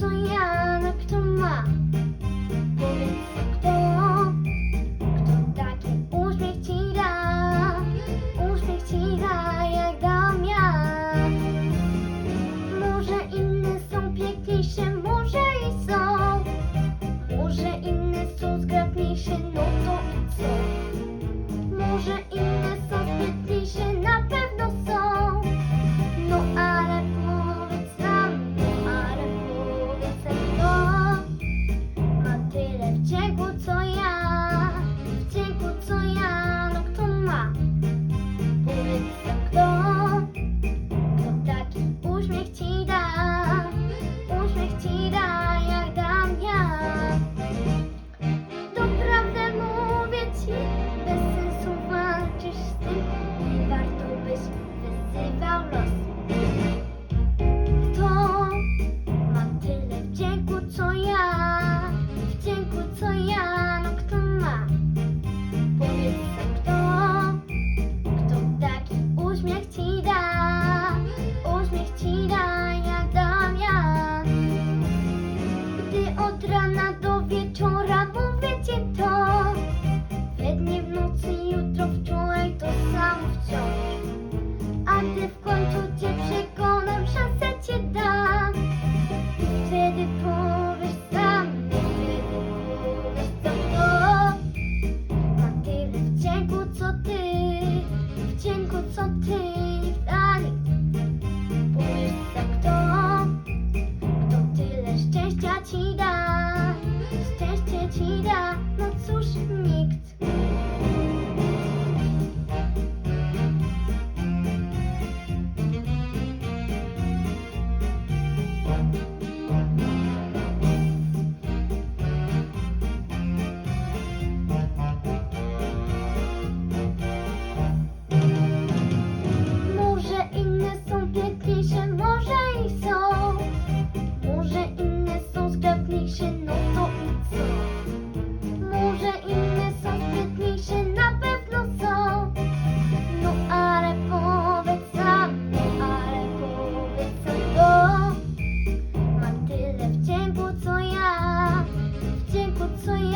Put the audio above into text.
co kto ma? Powiedz kto, kto taki uśmiech ci jak dam. Może inne są piękniejsze, może i są, może inne są zgrabniejsze, no to i co? Może inne są piękniejsze, na w końcu to przekonam. no to i co? Może inne są świetniejsze, na pewno są. No ale powiedz sam, no ale powiedz sam, bo mam tyle wdzięku co ja, wdzięku co ja.